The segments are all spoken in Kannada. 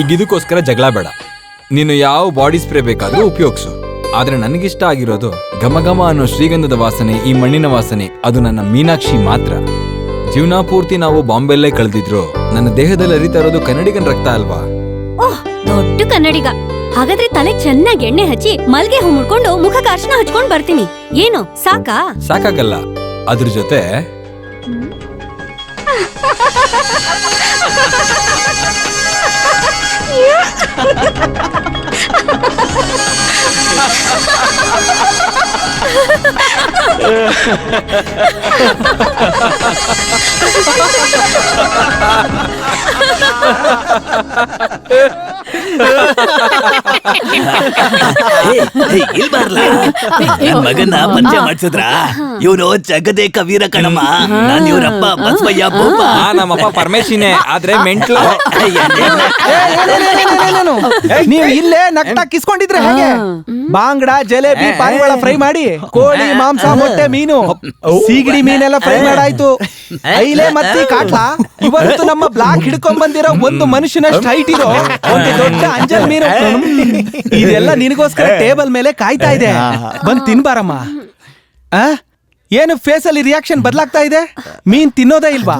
ಈಗ ಇದಕ್ಕೋಸ್ಕರ ಜಗಳ ಬೇಡ. ನೀನು ಯಾವ ಬಾಡಿ ಸ್ಪ್ರೇ ಬೇಕಾದರೂ ಉಪಯೋಗಿಸು. ಆದ್ರೆ ನನಗಿಷ್ಟ ಆಗಿರೋದು ಘಮ ಘಮ ಅನ್ನೋ ಶ್ರೀಗಂಧದ ವಾಸನೆ ಈ ಮಣ್ಣಿನ ವಾಸನೆ ಅದು ನನ್ನ ಮೀನಾಕ್ಷಿ ಮಾತ್ರ. ಜೀವನ ಪೂರ್ತಿ ನಾವು ಬಾಂಬೆಲ್ಲೇ ಕಳೆದಿದ್ರು. ನನ್ನ ದೇಹದಲ್ಲಿ ಅರಿತಾ ಇರೋದು ಕನ್ನಡಿಗನ್ ರಕ್ತ ಅಲ್ವಾ? ಓಹ್ ದೊಡ್ಡ ಕನ್ನಡಿಗ. ಹಾಗಾದ್ರೆ ತಲೆ ಚೆನ್ನಾಗಿ ಎಣ್ಣೆ ಹಚ್ಚಿ ಮಲ್ಗೆ ಹೂ ಮುಡ್ಕೊಂಡು ಮುಖಕ್ಕೆ ಅರ್ಶನ ಹಚ್ಕೊಂಡ್ ಬರ್ತೀನಿ. ಏನು ಸಾಕಾ? ಸಾಕಾಗಲ್ಲ. ಅದ್ರ ಜೊತೆ cute. ಇಲ್ ಬರ್ಲ ನನ್ ಮಗನ ಪರಿಚಯ ಮಾಡ್ಸಿದ್ರ ಇವನು ಜಗದೇಕ ಕವೀರ ಕಣಮ್ಮ ನಾನ್ ಇವ್ರಪ್ಪ ಬಸವಯ್ಯ ಬೋಪ ಆ ನಮ್ಮಪ್ಪ ಪರಮೇಶಿನೇ ಆದ್ರೆ ಮೆಂಟ್ಲು ನೀವು ಇಲ್ಲೇ ನಗ್ತಾ ಕಿಸ್ಕೊಂಡಿದ್ರೆ ಹೇಗೆ ಬಾಂಗ್ಡಾ ಜಲೇಬಿ ಪಾರಿವಾಳ ಫ್ರೈ ಮಾಡಿ ಕೋಳಿ ಮಾಂಸ ಮೊಟ್ಟೆ ಮೀನು. ಸೀಗಡಿ ಮೀನೆಲ್ಲ ಫ್ರೈ ಮಾಡಾಯ್ತು. ಐಲೆ ಮತ್ತೆ ಕಾಟ್ಲಾ? ಇವತ್ತು ನಮ್ಮ ಬ್ಲಾಕ್ ಹಿಡ್ಕೊಂಡ್ ಬಂದಿರೋ ಒಂದು ಮನುಷ್ಯನಷ್ಟು ಹೈಟ್ ಇರೋ ಒಂದು ದೊಡ್ಡ ಅಂಜಲ್ ಮೀನು. ಇದೆಲ್ಲ ನಿನಗೋಸ್ಕರ ಟೇಬಲ್ ಮೇಲೆ ಕಾಯ್ತಾ ಇದೆ. ಬಂದ್ ತಿನ್ಬಾರಮ್ಮ. ಆ? ಏನು ಫೇಸ್ ಅಲ್ಲಿ ರಿಯಾಕ್ಷನ್ ಬದಲಾಗ್ತಾ ಇದೆ? ಮೀನ್ ತಿನ್ನೋದೇ ಇಲ್ವಾ?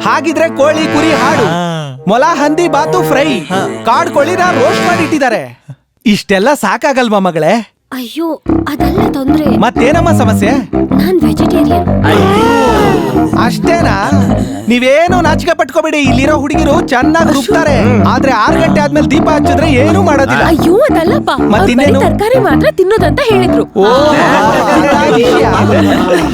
ಹಾಗಿದ್ರೆ ಕೋಳಿ ಕುರಿ ಹಾಡು. ಮೊಲ ಹಂದಿ ಬಾತು ಫ್ರೈ. ಕಾಡ್ ಕೋಳಿನ ರೋಸ್ಟ್ ಮಾಡಿಟ್ಟಿದ್ದಾರೆ ಇಷ್ಟೆಲ್ಲ ಸಾಕಾಗಲ್ವಾ ಮಗಳೇ? ಅಯ್ಯೋ ಅದೆಲ್ಲ ತೊಂದ್ರೆ. ಮತ್ತೇನಮ್ಮ ಸಮಸ್ಯೆ? ನಾನ್ ವೆಜಿಟೇರಿಯನ್ ಅಷ್ಟೇನಾ? ನೀವೇನು ನಾಚಿಕೆ ಪಟ್ಕೋಬೇಡಿ ಇಲ್ಲಿರೋ ಹುಡುಗಿರು ಚೆನ್ನಾಗಿ ರುಬ್ತಾರೆ. ಆದ್ರೆ ಆರು ಗಂಟೆ ಆದ್ಮೇಲೆ ದೀಪ ಹಚ್ಚಿದ್ರೆ ಏನು ಮಾಡೋದಿಲ್ಲ. ಅಯ್ಯೋ ಅದಲ್ಲಪ್ಪ. ಮತ್ತಿನ್ನೇನು? ತರಕಾರಿ ಮಾತ್ರ ತಿನ್ನೋದಂತ ಹೇಳಿದ್ರು. ಓ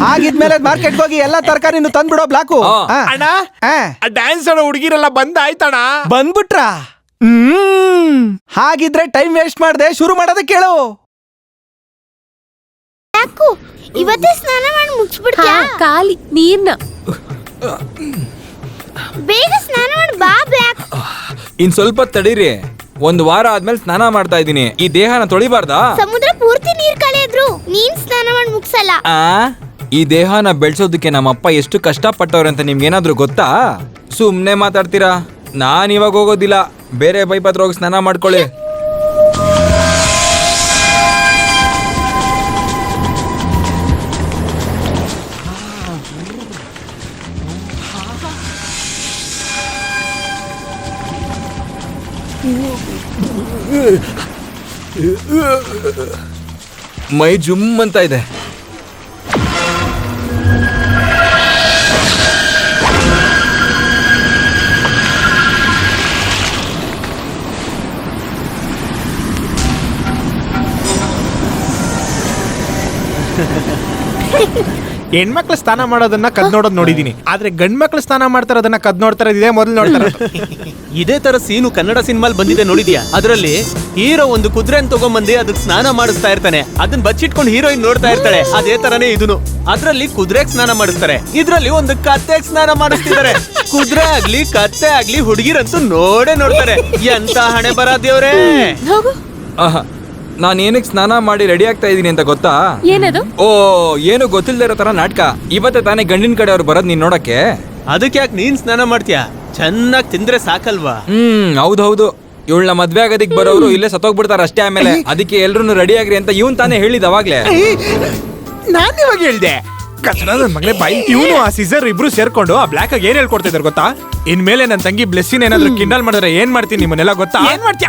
ಹಾಗಿದ್ಮೇಲೆ ಮಾರ್ಕೆಟ್ ಹೋಗಿ ಎಲ್ಲಾ ತರಕಾರಿನೂ ತಂದ್ಬಿಡೋ ಬ್ಲಾಕು. ಆ. ಅಣ್ಣ ಆ. ಆ ಡ್ಯಾನ್ಸ್ ಆಡೋ ಹುಡುಗಿರೆಲ್ಲ ಬಂದಾಯ್ತಣ್ಣ? ಬಂದ್ಬಿಟ್ರಾ? ಹ್ಮ್. ಹಾಗಿದ್ರೆ ಟೈಮ್ ವೇಸ್ಟ್ ಮಾಡದೆ ಶುರು ಮಾಡೋದಕ್ಕೆ ಕೇಳು ಯಾಕು ಇವತ್ತೇ ಸ್ನಾನ ಮಾಡಿ ಮುಗಿಸ್ಬಿಡ್ತೀಯಾ? ಖಾಲಿ ನೀರ್ನ. ಬೇಗ ಸ್ನಾನ ಮಾಡಿ ಬಾ ಬ್ಯಾಕ್. ಇನ್ ಸ್ವಲ್ಪ ತಡೀರಿ. ಒಂದ್ ವಾರ ಆದ್ಮೇಲೆ ಸ್ನಾನ ಮಾಡ್ತಾ ಇದೀನಿ ಈ ದೇಹನ ತೊಳಿಬಾರ್ದಾ? ಸಮುದ್ರ ಪೂರ್ತಿ ನೀರ್ ಕಳೆದ್ರು ನೀನ್ ಸ್ನಾನ ಮಾಡಿ ಮುಗಿಸಲ್ಲ. ಆ ಈ ದೇಹನ ಬೆಳ್ಸೋದಕ್ಕೆ ನಮ್ಮಪ್ಪ ಎಷ್ಟು ಕಷ್ಟಪಟ್ಟವ್ರೆ ಅಂತ ನಿಮ್ಗೇನಾದ್ರೂ ಗೊತ್ತಾ? ಸುಮ್ನೆ ಮಾತಾಡ್ತೀರಾ? ನಾನು ಇವಾಗ ಹೋಗೋದಿಲ್ಲ. ಬೇರೆ ಪೈಪ್ ಹತ್ರ ಹೋಗಿ ಸ್ನಾನ ಮಾಡ್ಕೊಳ್ಳಿ. ಮೈ ಜುಮ್ ಅಂತ ಇದೆ. ಹೆಣ್ಮಕ್ಳು ಸ್ನಾನ ಮಾಡೋದನ್ನ ಕದ್ ನೋಡೋದ್ ನೋಡಿದೀನಿ. ಆದ್ರೆ ಗಂಡ್ ಮಕ್ಳು ಸ್ನಾನ ಮಾಡ್ತಾರದನ್ನ ಕದ್ ನೋಡ್ತಾರ ಇದೇ ಮೊದಲು ನೋಡ್ತಾರ. ಇದೇ ತರ ಸೀನು ಕನ್ನಡ ಸಿನಿಮಾಲ್ ಬಂದಿದೆ ನೋಡಿದ್ಯಾ? ಅದರಲ್ಲಿ ಹೀರೋ ಒಂದು ಕುದುರೆನ್ ತಗೊಂಬಂದಿ ಅದಕ್ಕೆ ಸ್ನಾನ ಮಾಡಿಸ್ತಾ ಇರ್ತಾನೆ. ಅದನ್ನ ಬಚ್ಚಿಟ್ಕೊಂಡು ಹೀರೋಯಿನ್ ನೋಡ್ತಾ ಇರ್ತಾಳೆ. ಅದೇ ತರನೇ ಇದನ್ನು ಅದ್ರಲ್ಲಿ ಕುದುರೆಗ್ ಸ್ನಾನ ಮಾಡಿಸ್ತಾರೆ. ಇದ್ರಲ್ಲಿ ಒಂದು ಕತ್ತೆ ಸ್ನಾನ ಮಾಡಿಸ್ತಿದ್ದಾರೆ. ಕುದುರೆ ಆಗ್ಲಿ ಕತ್ತೆ ಆಗ್ಲಿ ಹುಡುಗಿರಂತೂ ನೋಡೇ ನೋಡ್ತಾರೆ. ಎಂತ ಹಣೆ ಬರ ದೇವ್ರೇ? ಹೋಗು ಆಹಾ. ನಾನು ಏನಕ್ಕೆ ಸ್ನಾನ ಮಾಡಿ ರೆಡಿ ಆಗ್ತಾ ಇದೀನಿ ಅಂತ ಗೊತ್ತಾ? ಏನದು? ಓ ಏನು ಗೊತ್ತಿಲ್ಲದೆ ಇರೋ ತರ ನಾಟಕ. ಇವತ್ತೇ ತಾನೇ ಗಂಡಿನ ಕಡೆ ಅವ್ರು ಬರೋದ್ ನೀನ್ ನೋಡಕ್ಕೆ. ಅದಕ್ಕೆ ಯಾಕೆ ನೀನ್ ಸ್ನಾನ ಮಾಡ್ತೀಯಾ? ಚೆನ್ನಾಗಿ ತಿಂದ್ರೆ ಸಾಕಲ್ವಾ? ಹ್ಮ್ ಹೌದೌದು. ಇವಳನ್ನ ಮದ್ವೆ ಆಗೋದಿಕ್ ಬರೋರು ಇಲ್ಲೇ ಸತ್ತೋಗ್ಬಿಡ್ತಾರ ಅಷ್ಟೇ ಆಮೇಲೆ. ಅದಕ್ಕೆ ಎಲ್ರು ರೆಡಿ ಆಗ್ರಿ ಅಂತ ಇವನ್ ತಾನೇ ಹೇಳಿದ ಅವಾಗ್ಲೇ. ನಾನ್ ಇವಾಗ ಹೇಳ್ದೆ. ಬಾಯಿ. ಇವನು ಆ ಸಿಸರ್ ಇಬ್ರು ಸೇರ್ಕೊಂಡು ಆ ಬ್ಲಾಕ್ ಆಗಿ ಏನ್ ಹೇಳ್ಕೊಡ್ತಾ ಇದಾರೆ ಗೊತ್ತಾ? ಇನ್ಮೇಲೆ ನನ್ನ ತಂಗಿ ಬ್ಲೆಸ್ಸಿನ ಏನಾದ್ರು ಕಿಂಡಲ್ ಮಾಡಿದ್ರೆ ಏನ್ ಮಾಡ್ತೀನಿ ನಿಮ್ಮನ್ನೆಲ್ಲ ಗೊತ್ತಾ? ಏನ್ ಮಾಡ್ತೀಯ?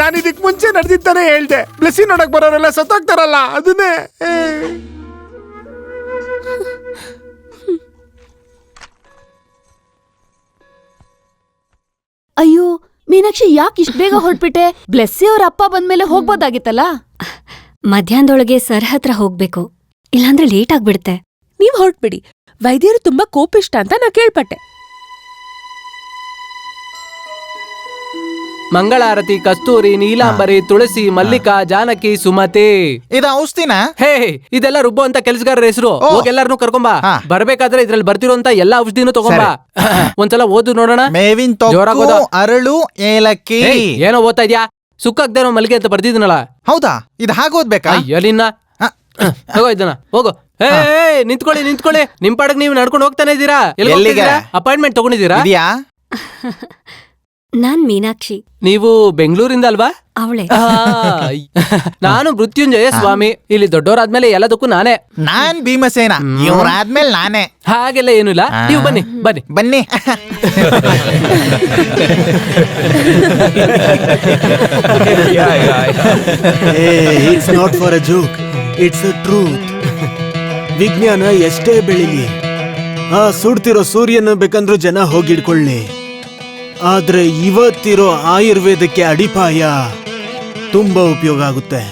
ನಾನು ಇದಕ್ಕೆ ಮುಂಚೆ ನಡೆದಿದ್ದಾನೆ ಹೇಳ್ದೆ. ಬ್ಲೆಸ್ಸಿ ನೋಡಕ್ ಬರೋರೆಲ್ಲ ಸತ್ತೋಗ್ತಾರಲ್ಲ ಅದನ್ನೇ. ಅಯ್ಯೋ ಮೀನಾಕ್ಷಿ ಯಾಕೆ ಇಷ್ಟ ಬೇಗ ಹೊರಟ್ಬಿಟ್ಟೆ? ಬ್ಲೆಸ್ಸಿ ಅವ್ರ ಅಪ್ಪ ಬಂದ್ಮೇಲೆ ಹೋಗ್ಬೋದಾಗಿತ್ತಲ್ಲ? ಮಧ್ಯಾಹ್ನದೊಳಗೆ ಸರ್ ಹತ್ರ ಹೋಗ್ಬೇಕು. ಇಲ್ಲಾಂದ್ರೆ ಲೇಟ್ ಆಗ್ಬಿಡುತ್ತೆ. ನೀವ್ ಹೊರಟ್ಬಿಡಿ. ವೈದ್ಯರು ತುಂಬಾ ಕೋಪಿಷ್ಟ ಅಂತ ನಾ ಕೇಳ್ಪಟ್ಟೆ. ಮಂಗಳಾರತಿ ಕಸ್ತೂರಿ ನೀಲಾಂಬರಿ ತುಳಸಿ ಮಲ್ಲಿಕಾ ಜಾನಕಿ ಸುಮತಿ. ಇದು ಔಷಧಿನ? ಹೇ ಇದೆಲ್ಲ ರುಬ್ಬೋ ಅಂತ ಕೆಲಸಗಾರರ ಹೆಸರು. ಹೋಗಿ ಎಲ್ಲಾರನು ಕರ್ಕೊಂಬಾ. ಹಾ. ಬರ್ಬೇಕಾದ್ರೆ ಇದ್ರಲ್ಲಿ ಬರ್ತಿರೋಂತ ಎಲ್ಲಾ ಔಷಧಿನೂ ತಗೊಂಬಾ. ಒಂದ್ಸಲ ಓದು ನೋಡೋಣ. ಮೇವಿನ. ಅರಳು ಏಲಕ್ಕಿ. ಏನೋ ಓದ್ತಾ ಇದ್ಯಾ? ಸುಕ್ಕಾಗ್ದೇನೋ ಮಲ್ಲಿಗೆ ಅಂತ ಬರ್ದಿದ್ನಲ್ಲ. ಹೌದಾ? ಇದು ಹಾಗೋದ್ಬೇಕಾ ಅಯ್ಯೋ ಎಲ್ಲಿನ ಹ. ಹೋಗೋ ಇದನ್ನ ಹೋಗು. ಏ ಏ, ನಿಂತ್ಕೊಳ್ಳಿ ನಿಂತ್ಕೊಳ್ಳಿ. ನಿಮ್ ಪಾಡಕ್ ನೀವು ನಡ್ಕೊಂಡು ಹೋಗ್ತಾನೆ ಇದ್ದೀರಾ? ಎಲ್ಲಿಗೆ? ಅಪಾಯಿಂಟ್ಮೆಂಟ್ ತಗೊಂಡಿದ್ದೀರಾ? ಇದೆಯಾ? ನಾನ್ ಮೀನಾಕ್ಷಿ. ನೀವು ಬೆಂಗಳೂರಿಂದ ಅಲ್ವಾ? ಅವಳೆ. ಆ, ನಾನು ಮೃತ್ಯುಂಜಯ ಸ್ವಾಮಿ. ಇಲ್ಲಿ ದೊಡ್ಡವರಾದ್ಮೇಲೆ ಎಲ್ಲದಕ್ಕೂ ನಾನೇ. ನಾನ್ ಭೀಮಸೇನ. ಇವ್ರಾದ್ಮೇಲೆ ನಾನೇ. ಹಾಗೆಲ್ಲ ಏನು ಇಲ್ಲ. ನೀವು ಬನ್ನಿ ಬನ್ನಿ. ಬನ್ನಿ. It's not for a joke it's a truth ವಿಜ್ಞಾನ ಎಷ್ಟೇ ಬೆಳಿಲಿ. ಆ ಸುಡ್ತಿರೋ ಸೂರ್ಯನ ಬೇಕಂದ್ರೂ ಜನ ಹೋಗಿಡ್ಕೊಳ್ಳಿ. ಆದ್ರೆ ಇವತ್ತಿರೋ ಆಯುರ್ವೇದಕ್ಕೆ ಅಡಿಪಾಯ ತುಂಬಾ ಉಪಯೋಗ ಆಗುತ್ತೆ.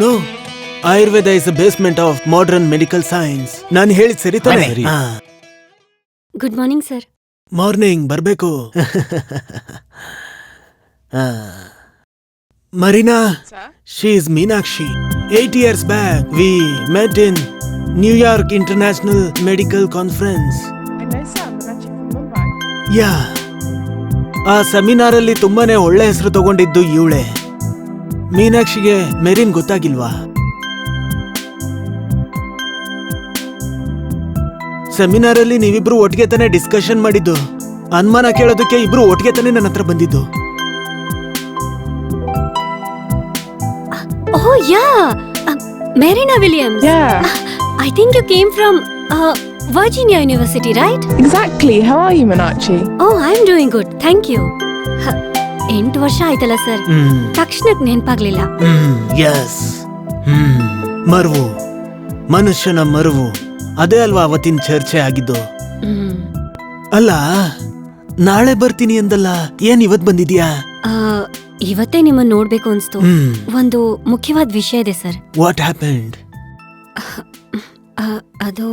No Ayurveda is basement of modern medical science ನಾನು ಹೇಳಿ ಸರಿ ತಾನೆ? ಗುಡ್ ಮಾರ್ನಿಂಗ್ ಸರ್ ಮಾರ್ನಿಂಗ್ ಬರಬೇಕು. Marina? She is Meenakshi. Eight years back we met in New York international medical conference yeah a seminar ಅಲ್ಲಿ ತುಂಬಾನೇ ಒಳ್ಳೆ ಹೆಸರು ತಗೊಂಡಿದ್ದು ಇವಳೆ. ಮೀನಾಕ್ಷಿಗೆ ಮೆರಿನ್ ಗೊತ್ತಾಗಿಲ್ವಾ? ಸೆಮಿನಾರ್ ಅಲ್ಲಿ ನೀವಿಬ್ರು ಒಟ್ಟಿಗೆ ತಾನೇ ಡಿಸ್ಕಷನ್ ಮಾಡಿದ್ದು. ಅನುಮಾನ ಕೇಳೋದಕ್ಕೆ ಇಬ್ರು ಒಟ್ಟಿಗೆ ತಾನೇ ನನ್ನ ಹತ್ರ ಬಂದಿದ್ದು. ಓ yeah! Marina Williams. I think you came from Virginia University, right Exactly. How are you, Manachi? Oh I am doing good thank you ಎಂಟು ವರ್ಷ ಆಯ್ತಲ್ಲ ಸರ್ ಹ್ಮ್. ತಕ್ಷಣಕ್ ನೆನ್ಪಾಗ್ಲಿಲ್ಲ. ಹ್ಮ್ ಎಸ್ ಹ್ಮ್ ಮರುವು. ಮನುಷ್ಯನ ಮರುವು. ಅದೇ ಅಲ್ವಾ ಅವತ್ತಿನ ಚರ್ಚೆ ಆಗಿದ್ದು? ಹ್ಮ್. ಅಲ್ಲ ನಾಳೆ ಬರ್ತೀನಿ ಅಂದಲ್ಲ ಏನ್ ಇವತ್ ಬಂದಿದ್ಯಾ? ಆ, ಇವತ್ತೇ ನಿಮ್ಮನ್ನ ನೋಡ್ಬೇಕು ಅನ್ಸ್ತು. ಹ್ಮ್. ಒಂದು ಮುಖ್ಯವಾದ ವಿಷಯ ಇದೆ ಸರ್ ವಾಟ್ ಹ್ಯಾಪೆಂಡ್ ಆ, ಅದು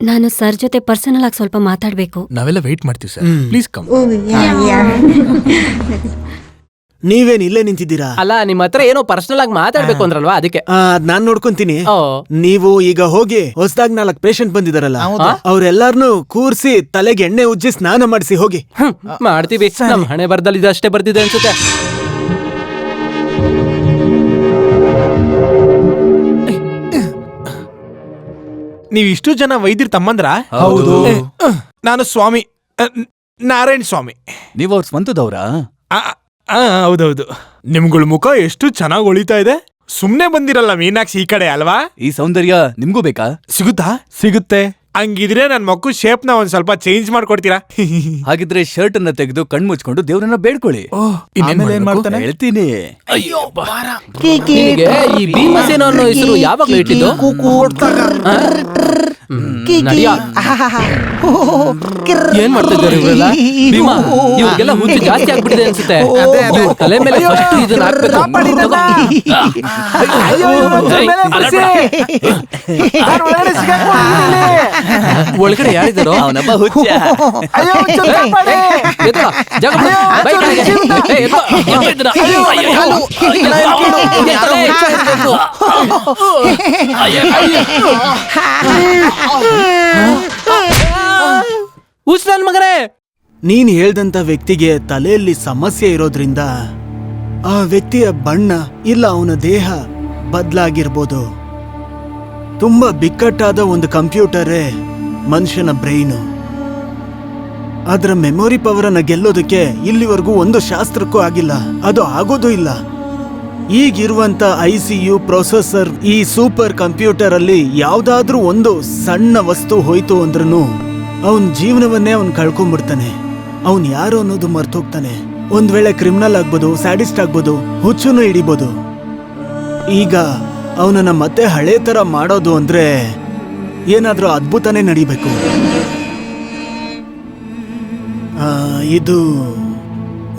ನಾನು ಸರ್ ಜೊತೆ ಪರ್ಸನಲ್ ಆಗಿ ಸ್ವಲ್ಪ ಮಾತಾಡ್ಬೇಕು. ನಾವೆಲ್ಲ ವೇಟ್ ಮಾಡ್ತೀವಿ ಸರ್. ಪ್ಲೀಸ್ ಕಮ್ ನೀವೇನ್ ಇಲ್ಲೇ ನಿಂತಿದ್ದೀರಾ? ಅಲ್ಲ ನಿಮ್ಮ ಹತ್ರ ಏನೋ ಪರ್ಸನಲ್ ಆಗಿ ಮಾತಾಡ್ಬೇಕು ಅಂದ್ರಲ್ವಾ ಅದಕ್ಕೆ? ಆ, ಅದ್ ನಾನ್ ನೋಡ್ಕೊಂತೀನಿ. ಓ. ನೀವು ಈಗ ಹೋಗಿ ಹೊಸದಾಗ್ ನಾಲ್ಕು ಪೇಷಂಟ್ ಬಂದಿದಾರಲ್ಲ. ಅವ್ರೆಲ್ಲಾರ್ನು ಕೂರ್ಸಿ ತಲೆಗೆ ಎಣ್ಣೆ ಉಜ್ಜಿ ಸ್ನಾನ ಮಾಡಿಸಿ ಹೋಗಿ. ಹ್ಮ್, ಮಾಡ್ತೀವಿ. ನಮ್ಮ ಹಣೆ ಬರ್ದಲ್ಲಿ ಅಷ್ಟೇ ಬರ್ತಿದೆ ಅನ್ಸುತ್ತೆ. ನೀವ್ ಇಷ್ಟು ಜನ ವೈದ್ಯರು ತಮ್ಮಂದ್ರ? ಹೌದು. ಅಹ್, ನಾನು ಸ್ವಾಮಿ ನಾರಾಯಣ ನಾರಾಯಣ್ ಸ್ವಾಮಿ. ನೀವು ಅವ್ರ ಸ್ವಂತದವ್ರಾ? ಆ, ಆ, ಹೌದೌದು. ನಿಮ್ಗಳ ಮುಖ ಎಷ್ಟು ಚೆನ್ನಾಗಿ ಹೊಳಿತಾ ಇದೆ? ಸುಮ್ನೆ ಬಂದಿರಲ್ಲ ಮೀನಾಕ್ಷಿ ಈ ಕಡೆ ಅಲ್ವಾ? ಈ ಸೌಂದರ್ಯ ನಿಮ್ಗೂ ಬೇಕಾ? ಸಿಗುತ್ತಾ? ಸಿಗುತ್ತೆ. ಹಂಗಿದ್ರೆ ನನ್ನ ಮಕ್ಕು ಶೇಪ್ನ ಒಂದ್ ಸ್ವಲ್ಪ ಚೇಂಜ್ ಮಾಡ್ಕೊಡ್ತೀರಾ ಹಾಗಿದ್ರೆ ಶರ್ಟ್ ಅನ್ನ ತೆಗೆದು ಕಣ್ ಮುಚ್ಕೊಂಡು ದೇವ್ರನ್ನ ಬೇಡ್ಕೊಳ್ಳಿ ಆಮೇಲೆ ಏನ್? ಮಾಡ್ತಾನೆ ಹೇಳ್ತೀನಿ ನಿನಗೆ ಈ ಭೀಮಸೇನ ಅನ್ನೋ ಹೆಸರು ಯಾವಾಗ ಇಟ್ಟಿದ್ದು ಆ? ಹ್ಮ್, ನಡಿಯ. ಏನ್ ಮಾಡ್ತಿದ್ದಾರೆ ಇವರೆಲ್ಲ ಭೀಮಾ ಇವ್ರಿಗೆಲ್ಲ ಹುಚ್ಚು ಜಾಸ್ತಿ ಆಗ್ಬಿಟ್ಟಿದೆ ಅನ್ಸುತ್ತೆ ಇವ್ರ ತಲೆ ಮೇಲೆ ಫಸ್ಟ್ ಇದನ್ನ ಹಾಕ್ಬೇಕು. ಒಳಗಡೆ ಯಾರಿದ್ದಾರೋ ಅವನಪ್ಪ ಹುಚ್ಚ ಎದ್ದ, ಜಾಗ ಬಿಡು. ಬೈ ಕೆಳಗೆ. ಏ, ಎದ್ದ, ಎದ್ದ ಇದ್ನ. ಅಯ್ಯೋ, ಎತ್ತಲೇ. ಹುಚ್ಚ ನನ್ ಮಗನೇ ನೀನ್ ಹೇಳ್ದಂತ ವ್ಯಕ್ತಿಗೆ ತಲೆಯಲ್ಲಿ ಸಮಸ್ಯೆ ಇರೋದ್ರಿಂದ ಆ ವ್ಯಕ್ತಿಯ ಬಣ್ಣ ಇಲ್ಲ ಅವನ ದೇಹ ಬದಲಾಗಿರ್ಬೋದು ತುಂಬಾ ಬಿಕ್ಕಟ್ಟಾದ ಒಂದು ಕಂಪ್ಯೂಟರೇ ಮನುಷ್ಯನ ಬ್ರೈನು. ಅದರ ಮೆಮೊರಿ ಪವರ್ ಅನ್ನ ಗೆಲ್ಲೋದಕ್ಕೆ ಇಲ್ಲಿವರೆಗೂ ಒಂದು ಶಾಸ್ತ್ರಕ್ಕೂ ಆಗಿಲ್ಲ. ಅದು ಆಗೋದೂ ಇಲ್ಲ. ಈಗಿರುವಂತ ಐ ಸಿ ಯು ಪ್ರೊಸೆಸರ್, ಈ ಸೂಪರ್ ಕಂಪ್ಯೂಟರ್ ಅಲ್ಲಿ ಯಾವ್ದಾದ್ರೂ ಒಂದು ಸಣ್ಣ ವಸ್ತು ಹೋಯ್ತು ಅಂದ್ರೂ ಅವನ್ ಜೀವನವನ್ನೇ ಅವನ್ ಕಳ್ಕೊಂಡ್ಬಿಡ್ತಾನೆ ಅವನ್ ಯಾರು ಅನ್ನೋದು ಮರ್ತೋಗ್ತಾನೆ. ಒಂದ್ ವೇಳೆ ಕ್ರಿಮಿನಲ್ ಆಗ್ಬೋದು, ಸ್ಯಾಡಿಸ್ಟ್ ಆಗ್ಬೋದು, ಹುಚ್ಚುನು ಹಿಡಿಬೋದು. ಈಗ ಅವನನ್ನ ಮತ್ತೆ ಹಳೆ ತರ ಮಾಡೋದು ಅಂದ್ರೆ ಏನಾದ್ರೂ ಅದ್ಭುತನೇ ನಡಿಬೇಕು. ಇದು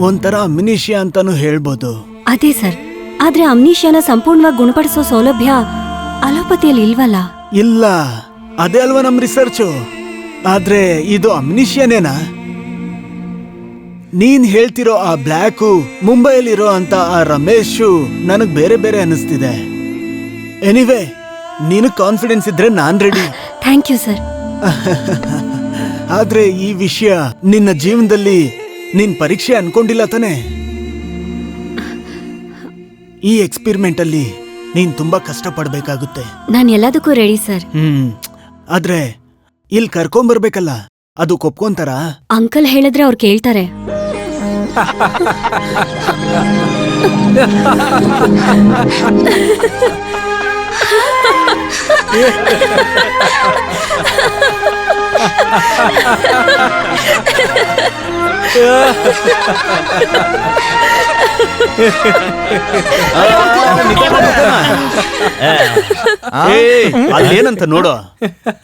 ಒಂಥರ ಮಿನಿಷಿಯಾ ಅಂತಾನು ಹೇಳ್ಬೋದು. ಅದೇ ಸರ್ ಆದ್ರೆ ಅಮ್ನಿಷಿಯಾನ ಸಂಪೂರ್ಣವಾಗಿ ಗುಣಪಡಿಸೋ ಸೌಲಭ್ಯ ಅಲೋಪತಿಯಲ್ಲಿ ಇಲ್ವಲ್ಲ? ಇಲ್ಲ ಅದೇ ಅಲ್ವಾ ನಮ್ ರಿಸರ್ಚು ಆದ್ರೆ ಇದು ಅಮ್ನಿಷಿಯಾನೇನಾ ನೀನ್ ಹೇಳ್ತಿರೋ ಆ ಬ್ಲ್ಯಾಕು ಮುಂಬೈಲಿರೋ ಅಂತ ಆ ರಮೇಶು ನನಗ್ ಬೇರೆ ಬೇರೆ ಅನಿಸ್ತಿದೆ ಎನಿವೆ ನೀನು ಕಾನ್ಫಿಡೆನ್ಸ್ ಇದ್ರೆ ನಾನ್ ರೆಡಿ ಥ್ಯಾಂಕ್ ಯು ಸರ್ ಆದ್ರೆ ಈ ವಿಷಯ ನಿನ್ನ ಜೀವನದಲ್ಲಿ ನಿನ್ ಪರೀಕ್ಷೆ ಅನ್ಕೊಂಡಿಲ್ಲ ತಾನೆ? ಈ ಎಕ್ಸ್ಪಿರಿಮೆಂಟ್ ಅಲ್ಲಿ ನೀನ್ ತುಂಬಾ ಕಷ್ಟ ಪಡ್ಬೇಕಾಗುತ್ತೆ ನಾನು ಎಲ್ಲದಕ್ಕೂ ರೆಡಿ ಸರ್ ಹ್ಮ್ ಆದ್ರೆ ಇಲ್ಲಿ ಕರ್ಕೊಂಬರ್ಬೇಕಲ್ಲ ಅದು ಕೊಪ್ಕೊಂತಾರ? ಅಂಕಲ್ ಹೇಳಿದ್ರೆ ಅವ್ರು ಕೇಳ್ತಾರೆ. ಅಲ್ಲೇನಂತ ನೋಡು.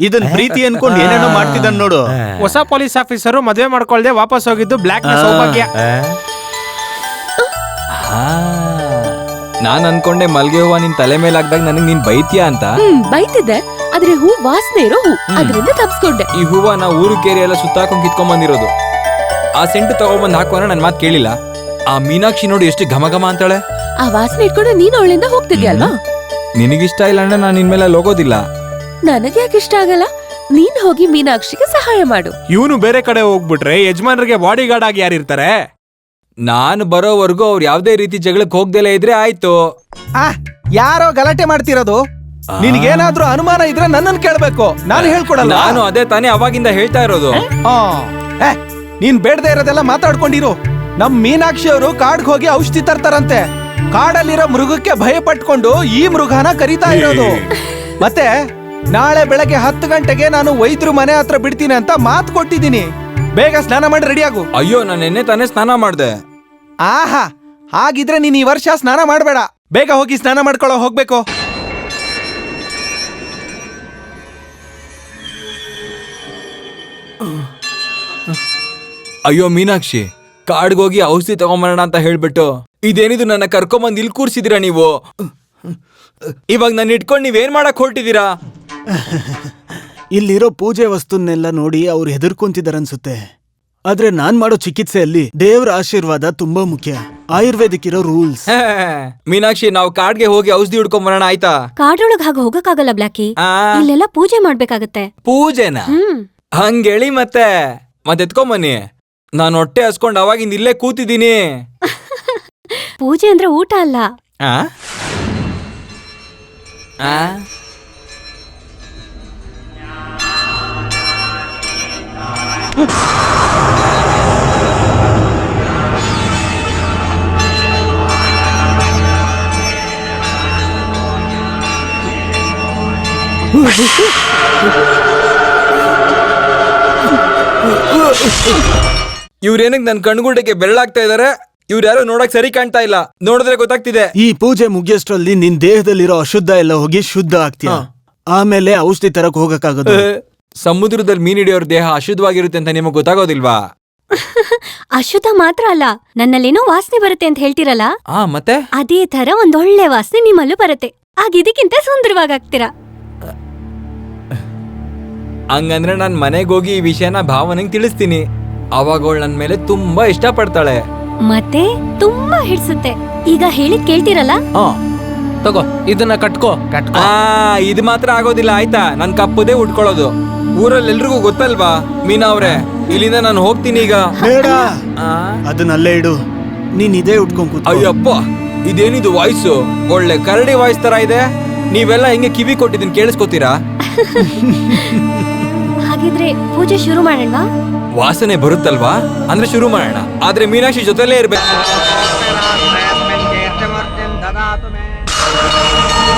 ಇದನ್ ಪ್ರೀತಿ ಅನ್ಕೊಂಡು ಏನೇನೋ ಮಾಡ್ತಿದ್ದಾನೆ ನೋಡು. ಹೊಸ ಪೊಲೀಸ್ ಆಫೀಸರು ಮದುವೆ ಮಾಡ್ಕೊಳ್ದೆ ವಾಪಸ್ ಹೋಗಿದ್ದು ಬ್ಲಾಕ್ ಸೌಭಾಗ್ಯ. ನಾನ್ ಅನ್ಕೊಂಡೆ ಮಲ್ಗೆ ಹೂವ ನಿನ್ ತಲೆ ಮೇಲೆ ಹಾಕ್ದಾಗ ನನಗ್ ನೀನ್ ಬೈತೀಯ ಅಂತ? ಹ್ಮ್ ಬೈತಿದ್ದೆ. ಆದ್ರೆ ಹೂ ವಾಸನೆ ಇರೋ ಹೂ. ಅದರಿಂದ ತಪ್ಸ್ಕೊಂಡೆ. ಈ ಹೂವ ನಾ ಊರು ಕೇರಿ ಎಲ್ಲ ಸುತ್ತಾಕೊಂಡ್ ಕಿತ್ಕೊಂಡ್ ಬಂದಿರೋದು. ಆ ಸೆಂಟ್ ತಗೊಂಬಂದ್ ಹಾಕೋಣ ನನ್ ಮಾತ್ ಕೇಳಿಲ್ಲ. ಆ ಮೀನಾಕ್ಷಿ ನೋಡಿ ಎಷ್ಟು ಘಮ ಘಮ ಅಂತಾಳೆ. ಆ ವಾಸನೆ ಇಟ್ಕೊಂಡು ನೀನ್ ಅವಳಿಂದ ನಿನಗೆ ನಿನಗಿಷ್ಟ ಇಲ್ಲ ಅಣ್ಣ ನಾನು ನಿನ್ ಮೇಲೆ ಹೋಗೋದಿಲ್ಲ ನನಗೆ ಯಾಕೆ ಇಷ್ಟ ಆಗಲ್ಲ? ನೀನ್ ಹೋಗಿ ಮೀನಾಕ್ಷಿಗೆ ಸಹಾಯ ಮಾಡು. ಇವನು ಬೇರೆ ಕಡೆ ಹೋಗ್ಬಿಟ್ರೆ ಯಜಮಾನರಿಗೆ ಬಾಡಿ ಗಾರ್ಡ್ ಆಗಿ ಯಾರಿರ್ತಾರೆ? ನಾನು ಬರೋವರೆಗೂ ಅವ್ರು ಯಾವ್ದೇ ರೀತಿ ಜಗಳಕ್ಕೆ ಹೋಗ್ದಲೇ ಇದ್ರೆ ಆಯ್ತು. ಆ ಯಾರೋ ಗಲಾಟೆ ಮಾಡ್ತಿರೋದು? ನಿನ್ಗೇನಾದ್ರೂ ಅನುಮಾನ ಇದ್ರೆ ನನ್ನನ್ನು ಕೇಳ್ಬೇಕು. ನಾನು ಹೇಳ್ಕೊಡಲ್ಲ. ನಾನು ಅದೇ ತಾನೇ ಅವಾಗಿಂದ ಹೇಳ್ತಾ ಇರೋದು. ಆ, ಏ, ನೀನ್ ಬೇಡದೆ ಇರೋದೆಲ್ಲ ಮಾತಾಡ್ಕೊಂಡಿರು. ನಮ್ ಮೀನಾಕ್ಷಿ ಅವರು ಕಾಡ್ಗೆ ಹೋಗಿ ಔಷಧಿ ತರ್ತಾರಂತೆ. ಕಾಡಲ್ಲಿರೋ ಮೃಗಕ್ಕೆ ಭಯ ಪಟ್ಕೊಂಡು ಈ ಮೃಗನ ಕರೀತಾ ಇರೋದು. ಮತ್ತೆ ನಾಳೆ ಬೆಳಗ್ಗೆ ಹತ್ತು ಗಂಟೆಗೆ ನಾನು ವೈದ್ಯರು ಮನೆ ಹತ್ರ ಬಿಡ್ತೀನಿ ಅಂತ ಮಾತು ಕೊಟ್ಟಿದ್ದೀನಿ. ಬೇಗ ಸ್ನಾನ ಮಾಡಿ ರೆಡಿ ಆಗು. ಅಯ್ಯೋ ನಾನು ನಿನ್ನೆ ತಾನೇ ಸ್ನಾನ ಮಾಡ್ದೆ. ಆಹಾ ಹಾಗಿದ್ರೆ ನೀನು ಈ ವರ್ಷ ಸ್ನಾನ ಮಾಡಬೇಡ. ಬೇಗ ಹೋಗಿ ಸ್ನಾನ ಮಾಡ್ಕೊಳ್ಳೋ ಹೋಗ್ಬೇಕು. ಅಯ್ಯೋ ಮೀನಾಕ್ಷಿ ಕಾಡ್ಗೋಗಿ ಔಷಧಿ ತಗೊಂಬರೋಣ ಅಂತ ಹೇಳ್ಬಿಟ್ಟು. ಇದೇನಿದು ನನ್ನ ಕರ್ಕೊಂಬಂದು ಇಲ್ಲಿ ಕೂರ್ಸಿದೀರಾ ನೀವು? ಇವಾಗ ನಾನು ಇಟ್ಕೊಂಡು ನೀವೇನ್ ಮಾಡಕ್ ಹೊರಟಿದ್ದೀರಾ ಇಲ್ಲಿರೋ ಪೂಜೆ ವಸ್ತುನ್ನೆಲ್ಲ ನೋಡಿ ಅವ್ರು ಹೆದರ್ಕೊಂತಿದಾರನ್ಸುತ್ತೆ ಆದ್ರೆ ನಾನ್ ಮಾಡೋ ಚಿಕಿತ್ಸೆಯಲ್ಲಿ ದೇವ್ರ ಆಶೀರ್ವಾದ ತುಂಬಾ ಮುಖ್ಯ. ಆಯುರ್ವೇದಿಕ್ ಇರೋ ರೂಲ್ಸ್ ಮೀನಾಕ್ಷಿ ನಾವು ಕಾಡ್ಗೆ ಹೋಗಿ ಔಷಧಿ ಹಿಡ್ಕೊಂಬರೋಣ ಆಯ್ತಾ? ಕಾಡೊಳಗ್ ಹಾಗೆ ಹೋಗಕ್ಕಾಗಲ್ಲ ಬ್ಲಾಕಿ. ಆ, ಇಲ್ಲೆಲ್ಲ ಪೂಜೆ ಮಾಡ್ಬೇಕಾಗತ್ತೆ. ಪೂಜೆನಾ? ಹ್ಮ್. ಹಂಗೇಳಿ ಮತ್ತೆ. ಮತ್ತೆ ಎತ್ಕೊಂಬನ್ನಿ. ನಾನು ಹೊಟ್ಟೆ ಹಸ್ಕೊಂಡು ಅವಾಗಿಂದ ಇಲ್ಲೇ ಕೂತಿದ್ದೀನಿ. ಪೂಜೆ ಅಂದ್ರೆ ಊಟ ಅಲ್ಲ. ಆ? ಆ? ಇವ್ರೇನಕ್ ನನ್ ಕಣ್ಗುಡ್ಡಕ್ಕೆ ಬೆರಳಾಗ್ತಾ ಇದಾರೆ? ಇವ್ರು ಯಾರು ನೋಡಕ್ ಸರಿ ಕಾಣ್ತಾ ಇಲ್ಲ. ನೋಡಿದ್ರೆ ಗೊತ್ತಾಗ್ತಿದೆ. ಈ ಪೂಜೆ ಮುಗಿಯಷ್ಟರಲ್ಲಿ ನಿನ್ ದೇಹದಲ್ಲಿರೋ ಅಶುದ್ಧ ಎಲ್ಲ ಹೋಗಿ ಶುದ್ಧ ಆಗ್ತೀಯ? ಆಮೇಲೆ ಔಷಧಿ ತರಕ್ ಹೋಗಕ್ಕಾಗೋದು. ಸಮುದ್ರದಲ್ಲಿ ಮೀನ್ ಹಿಡಿಯೋರ್ ದೇಹ ಅಶುದ್ಧವಾಗಿರುತ್ತೆ ಅಂತ ನಿಮಗೆ ಗೊತ್ತಾಗೋದಿಲ್ವಾ? ಅಶುದ್ಧ ಮಾತ್ರ ಅಲ್ಲ ನನ್ನಲ್ಲೇನೋ ವಾಸನೆ ಬರುತ್ತೆ ಅಂತ ಹೇಳ್ತಿರಲ್ಲ? ಆ ಮತ್ತೆ? ಅದೇ ತರ ಒಂದೊಳ್ಳೆ ವಾಸನೆ ನಿಮ್ಮಲ್ಲೂ ಬರುತ್ತೆ. ಆಗ ಇದಕ್ಕಿಂತ ಸುಂದರವಾಗ್ತೀರಾ ಹಂಗಂದ್ರೆ ನಾನ್ ಮನೆಗೆ ಹೋಗಿ ಈ ವಿಷಯನ ಭಾವನೆಗೆ ತಿಳಿಸ್ತೀನಿ. ಅವಾಗ ಅವಳು ನನ್ ಮೇಲೆ ತುಂಬಾ ಇಷ್ಟ ಪಡ್ತಾಳೆ ಮತ್ತೆ? ತುಂಬಾ ಹಿಡ್ಸುತ್ತೆ. ಈಗ ಹೇಳಿದ್ ಕೇಳ್ತಿರಲ್ಲ? ಹಾ ತಗೋ ಇದನ್ನ ಕಟ್ಕೋ. ಆ ಇದು ಮಾತ್ರ ಆಗೋದಿಲ್ಲ ಆಯ್ತಾ? ನನ್ ಕಪ್ಪದೇ ಉಟ್ಕೊಳ್ಳೋದು. ಊರಲ್ಲಿ ಎಲ್ರಿಗೂ ಗೊತ್ತಲ್ವಾ? ಮೀನಾ ಅವ್ರೆ ಇಲ್ಲಿಂದ ನಾನು ಹೋಗ್ತೀನಿ ಈಗ. ಬೇಡ. ಆ? ಅದನ್ನಲ್ಲೇ ಇಡು. ನೀನ್ ಇದೇ ಉಟ್ಕೊಂಡು ಕೂತ್ಕೋ. ಅಯ್ಯಪ್ಪ ಇದೇನಿದು ವಾಯ್ಸು? ಒಳ್ಳೆ ಕರಡಿ ವಾಯ್ಸ್ ತರ ಇದೆ. ನೀವೆಲ್ಲ ಹೆಂಗೆ ಕಿವಿ ಕೊಟ್ಟಿದ್ದೀನಿ ಕೇಳಿಸ್ಕೊತೀರಾ? ಹಾಗಿದ್ರೆ ಪೂಜೆ ಶುರು ಮಾಡೋಣವಾ? ವಾಸನೆ ಬರುತ್ತಲ್ವಾ? ಅಂದ್ರೆ ಶುರು ಮಾಡೋಣ. ಆದ್ರೆ ಮೀನಾಕ್ಷಿ ಜೊತೆಲೇ ಇರ್ಬೇಕು.